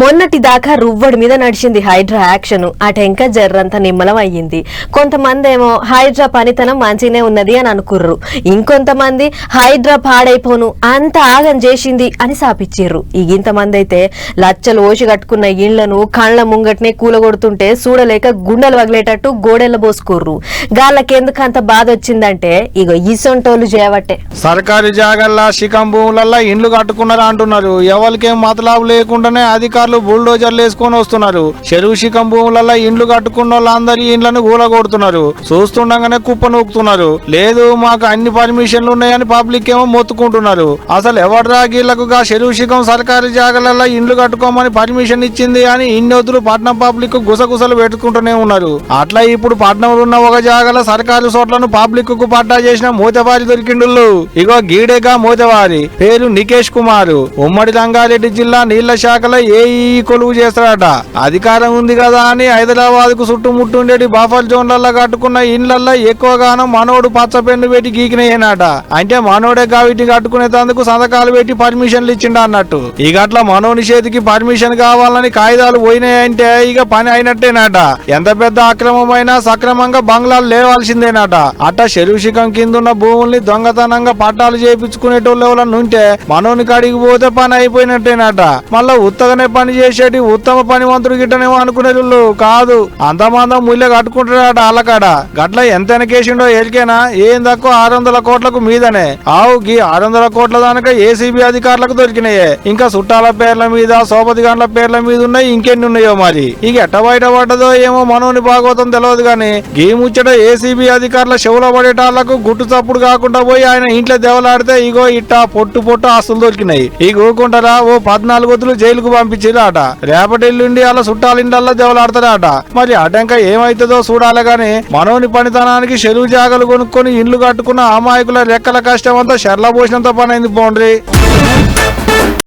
మొన్నటి దాకా రువ్వడి మీద నడిచింది హైడ్రా యాక్షన్. అటెంక జర్రంత నిమ్మలం అయ్యింది కొంతమంది ఏమో హైడ్రా పనితనం మంచినే ఉన్నది అని అనుకుర్రు. ఇంకొంతమంది హైడ్రా పాడైపోను అంత ఆగం చేసింది అని సాపిచ్చిర్రు. ఇంతమంది అయితే లచ్చలు ఓసి కట్టుకున్న ఇళ్ళను కళ్ళ ముంగట్నే కూలగొడుతుంటే చూడలేక గుండెలు వగిలేటట్టు గోడెల పోసుకుర్రు గాళ్ళకెందుకు అంత బాధ వచ్చిందంటే ఇగో ఈసొంటోళ్ళు చేయబట్టే సర్కారీ జాగల్లా శిఖం భూములల్లా ఇండ్లు కట్టుకున్నారా అంటున్నారు ఎవరికేం మతలాభం లేకుండానే అధికారులు బుల్డోజర్లు వేసుకొని వస్తున్నారు. చెరువు శిఖం భూములలో ఇండ్లు కట్టుకున్న వాళ్ళందరి ఇండ్లను కూలగొడుతున్నారు. చూస్తుండగానే కుప్ప నూకుతున్నారు. లేదు మాకు అన్ని పర్మిషన్లు ఉన్నాయని పబ్లిక్ ఏమో మొత్తుకుంటున్నారు. అసలు ఎవడరా గీళ్ళకు గా చెరువు శిఖం సర్కారీ జాగలల్లా ఇండ్లు కట్టుకోమని పర్మిషన్ ఇచ్చింది అని ఇన్నొద్దులు పట్నం పబ్లిక్ గుసగుసలు పెట్టుకుంటూనే ఉన్నారు. అట్లా ఇప్పుడు పట్నంలో ఉన్న ఒక జాగల సర్కారు చోట్లను పబ్లిక్కు పట్టా చేసిన మూతవారి దొరికిండుళ్ళు. ఇగో గీడేగా మూతవారి. పేరు నికేష్ కుమార్. ఉమ్మడి రంగారెడ్డి జిల్లా నీళ్ళ శాఖలో ఏ కొలువు చేస్తాడట అధికారం ఉంది కదా అని హైదరాబాద్కు చుట్టుముట్టుండేటి బఫర్ జోన్లలో కట్టుకున్న ఇండ్లల్లో ఎక్కువగానం మనోడు పచ్చ పెన్ను పెట్టి గీకినయ్యనట అంటే మనోడే వీటిని కట్టుకునేందుకు సంతకాలు పెట్టి పర్మిషన్లు ఇచ్చిండ అన్నట్టు. ఇక అట్లా మనోని చేతికి పర్మిషన్ కావాలని కాగితాలు పోయినాయంటే ఇక పని అయినట్టేనట. ఎంత పెద్ద అక్రమమైనా సక్రమంగా బంగ్లాలు లేవాల్సిందేనట. అట్ట శరుషికం కిందున్న భూముల్ని దొంగతనంగా పట్టాలు చేపించుకునేటోళ్ళు ఎవరన్నా ఉంటే మనోని కాడికి పోతే పని అయిపోయినట్టేనట. మళ్ళా ఉత్తగనే పని చేసేటి ఉత్తమ పనివంతుడు గిట్టనేమో అనుకునేళ్ళు కాదు. అంతమందం ముళ్ళ కట్టుకుంటాడట అల్లకాడ గట్ల ఎంత వెనకేసిండో ఏలికేనా? ఏం తక్కువ ఆరు వందల కోట్లకు మీదనే. ఆవు గీ ఆరు వందల కోట్ల దానిక ఏసీబీ అధికారులకు దొరికినాయే. ఇంకా చుట్టాల పేర్ల మీద సోపతి గంటల పేర్ల మీద ఉన్నాయి ఇంకెన్ని ఉన్నాయో మరి. ఇక ఎట్ట బయట పడ్డదో ఏమో మనోని భాగవతం తెలియదు గాని గీ ముచ్చట ఏసీబీ అధికారుల చెవుల పడేటాళ్ళకు గుట్టు తప్పుడు కాకుండా పోయి ఆయన ఇంట్లో దేవలాడితే ఇగో ఇట్టా పొట్టు పొట్టు ఆస్తులు దొరికినాయి. ఈ ఊరుకుంటారా ఓ పద్నాలుగు వద్దులు జైలుకు పంపించి రేపటి రేపటిల్లుండి అలా చుట్టాలిండల్లా ఇండల్లో మరి అటంక ఏమైతుందో చూడాలి గాని మనోని పనితనానికి చెరువు జాగలు కొనుక్కొని ఇండ్లు కట్టుకున్న అమాయకుల రెక్కల కష్టం అంతా షెర్ల పోసినంత పని అయింది పోండ్రి